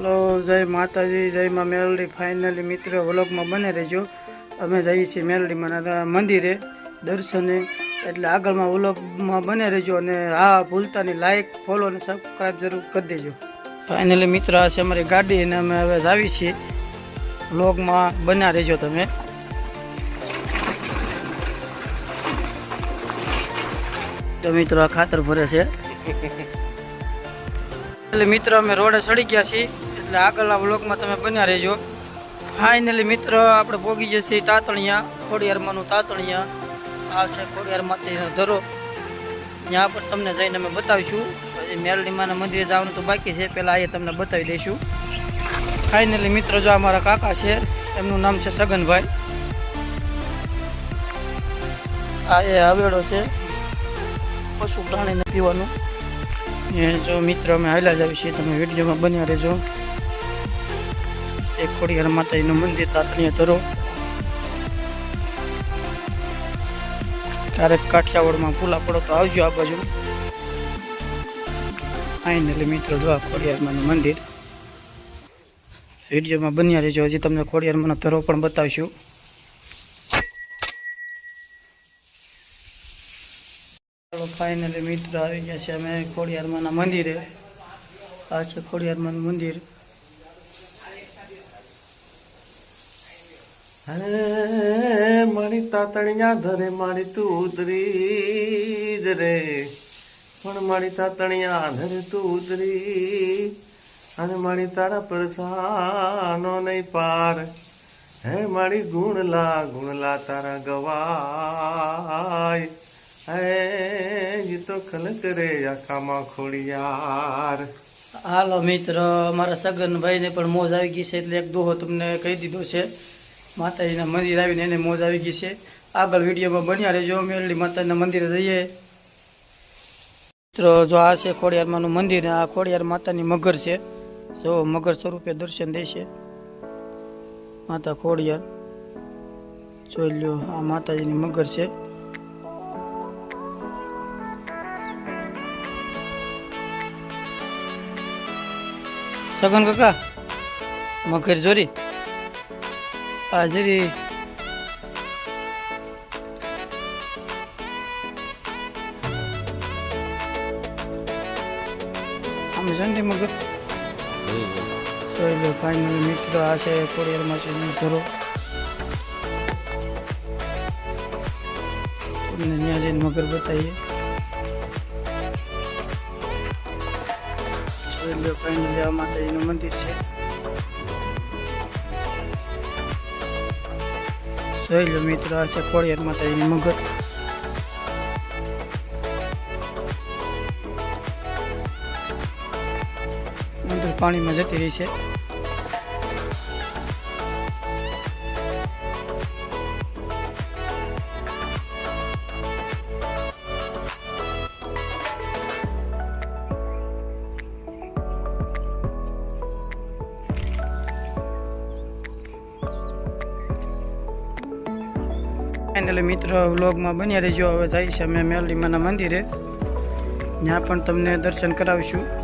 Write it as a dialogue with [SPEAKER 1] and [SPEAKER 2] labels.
[SPEAKER 1] Hello જય માતાજી જય માં મેલડી. ફાઇનલી મિત્ર વ્લોગમાં બને રહેજો. અમે જઈએ છીએ મેલડીમાં મંદિરે દર્શને. એટલે આગળમાં વ્લોગમાં બને રહેજો અને હા ભૂલતાની લાઇક ફોલો અને સબસ્ક્રાઈબ જરૂર કરી દેજો. ફાઇનલી મિત્ર આ છે અમારી ગાડી અને અમે હવે આવી છીએ. વ્લોગમાં બન્યા રહેજો તમે. તો મિત્રો આ ખાતર ભરે છે. એટલે મિત્રો અમે રોડે ચડી ગયા છીએ. એટલે આગળના બ્લોકમાં તમે બન્યા રહેજો. ફાઇનલી મિત્ર, આપણે પોગી જશે તાતણિયા. ખોડિયારમાંનું તાતણિયા. આ છે ખોડિયાર માતાજીનો ધરો. ત્યાં પર તમને જઈને અમે બતાવીશું. પછી મેરડીમાના મંદિરે જવાનું તો બાકી છે. પહેલાં અહીંયા તમને બતાવી દઈશું. ફાઇનલી મિત્ર, જો અમારા કાકા છે, એમનું નામ છે સગનભાઈ. આ એ હવેડો છે પશુ પ્રાણીને પીવાનું. એ જો મિત્ર, અમે હાલ્યા જ આવી છીએ. તમે વિડીયોમાં બન્યા રહેજો. એક ખોડિયાર માતાજીનું મંદિર તાતણીય ધરો. ક્યારેક કાઠિયાવાડમાં ભૂલા પડો તો આવજો આ બાજુ. ફાઇનલી મિત્રો, જો આ ખોડિયારમાંનું મંદિર. વિડીયોમાં બન્યા રહેજો, હજી તમને ખોડિયારમાંનો ધરો પણ બતાવીશું. ફાઇનલી મિત્ર, આવી ગયા છે અમે ખોડિયારમાંના મંદિરે. આ છે ખોડિયારમાંનું મંદિર.
[SPEAKER 2] મારી તાતણિયા ધરે મારી તું ઉતરી જ રે. પણ મારી તાતણિયા ધરે તું ઉતરી અને મારી તારા પરસાનો નહીં પાર. હે મારી ગુણલા ગુણલા તારા ગવાય. હે જીતો ખલક રે આખામાં ખોડિયાર.
[SPEAKER 1] હાલો મિત્ર, મારા સગન ભાઈને પણ મોજ આવી ગઈ છે એટલે એક દોહો તમને કહી દીધો છે. માતાજીના મંદિર આવીને એને મોજ આવી ગઈ છે. આગળ વિડીયોમાં બન્યા રહેજો. મેરડી માતાજીના મંદિરે જઈએ. મિત્રો, જો આ છે ખોડિયારમાંનું મંદિર, આ ખોડિયાર માતાની મગર છે. જો મગર સ્વરૂપે દર્શન દે છે. માતા ખોડિયાર, જોઈ લ્યો, આ માતાજીની મગર છે. સગન કાકા, મગર જોરી? આ જરી આમ સંડી મગર લો ફાઇનલ મિત્ર આ છે કોરિયરમાં છે ત્યાં જઈને મગર બતાવીએ. ફાઇનલી આ માતાજીનું મંદિર છે. જોઈ લો મિત્રો આ છે ખોડિયાર માતાજીની મગર પાણીમાં જતી રહી છે. ફાઇનલી મિત્રો વ્લોગમાં બન્યા રહેજો. હવે જાય છે અમે મેલડીમાના મંદિરે. ત્યાં પણ તમને દર્શન કરાવીશું.